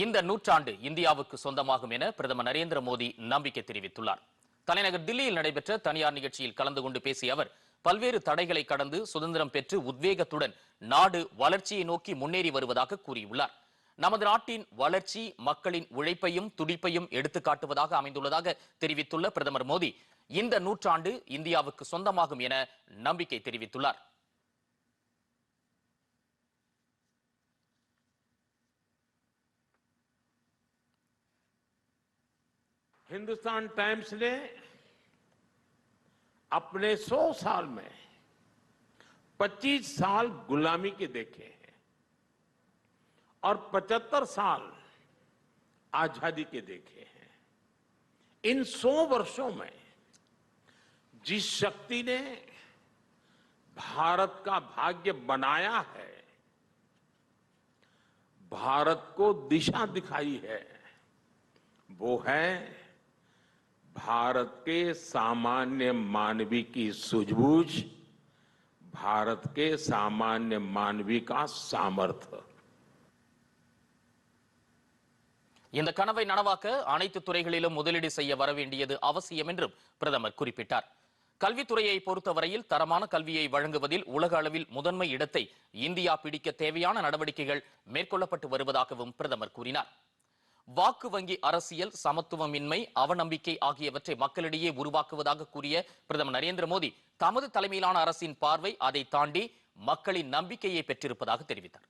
இந்த நூற்றாண்டு இந்தியாவுக்கு சொந்தமாகும் என பிரதமர் நரேந்திர மோடி நம்பிக்கை தெரிவித்துள்ளார். தலைநகர் தில்லியில் நடைபெற்ற தனியார் நிகழ்ச்சியில் கலந்து கொண்டு பேசிய அவர் பல்வேறு தடைகளை கடந்து சுதந்திரம் பெற்று உத்வேகத்துடன் நாடு வளர்ச்சியை நோக்கி முன்னேறி வருவதாக கூறியுள்ளார். நமது நாட்டின் வளர்ச்சி மக்களின் உழைப்பையும் துடிப்பையும் எடுத்துக்காட்டுவதாக அமைந்துள்ளதாக தெரிவித்துள்ள பிரதமர் மோடி இந்த நூற்றாண்டு இந்தியாவுக்கு சொந்தமாகும் என நம்பிக்கை தெரிவித்துள்ளார். हिंदुस्तान टाइम्स ने अपने 100 साल में 25 साल गुलामी के देखे हैं और 75 साल आज़ादी के देखे हैं। इन 100 वर्षों में जिस शक्ति ने भारत का भाग्य बनाया है, भारत को दिशा दिखाई है, वो है भारत के सामान्य मानवी की सूझबूझ भारत के सामान्य मानवी का सामर्थ्य இந்த கனவை நனவாக்க அனைத்து துறைகளிலும் முதலீடு செய்ய வர வேண்டியது அவசியம் என்றும் பிரதமர் குறிப்பிட்டார் கல்வித்துறையை பொறுத்தவரையில் தரமான கல்வியை வழங்குவதில் உலக அளவில் முதன்மை இடத்தை இந்தியா பிடிக்க தேவையான நடவடிக்கைகள் மேற்கொள்ளப்பட்டு வருவதாகவும் பிரதமர் கூறினார் வாக்கு வங்கி அரசியல் சமத்துவமின்மை அவநம்பிக்கை ஆகியவற்றை மக்களிடையே உருவாக்குவதாக கூறிய பிரதமர் நரேந்திர மோடி தமது தலைமையிலான அரசின் பார்வை அதை தாண்டி மக்களின் நம்பிக்கையை பெற்றிருப்பதாக தெரிவித்தார்.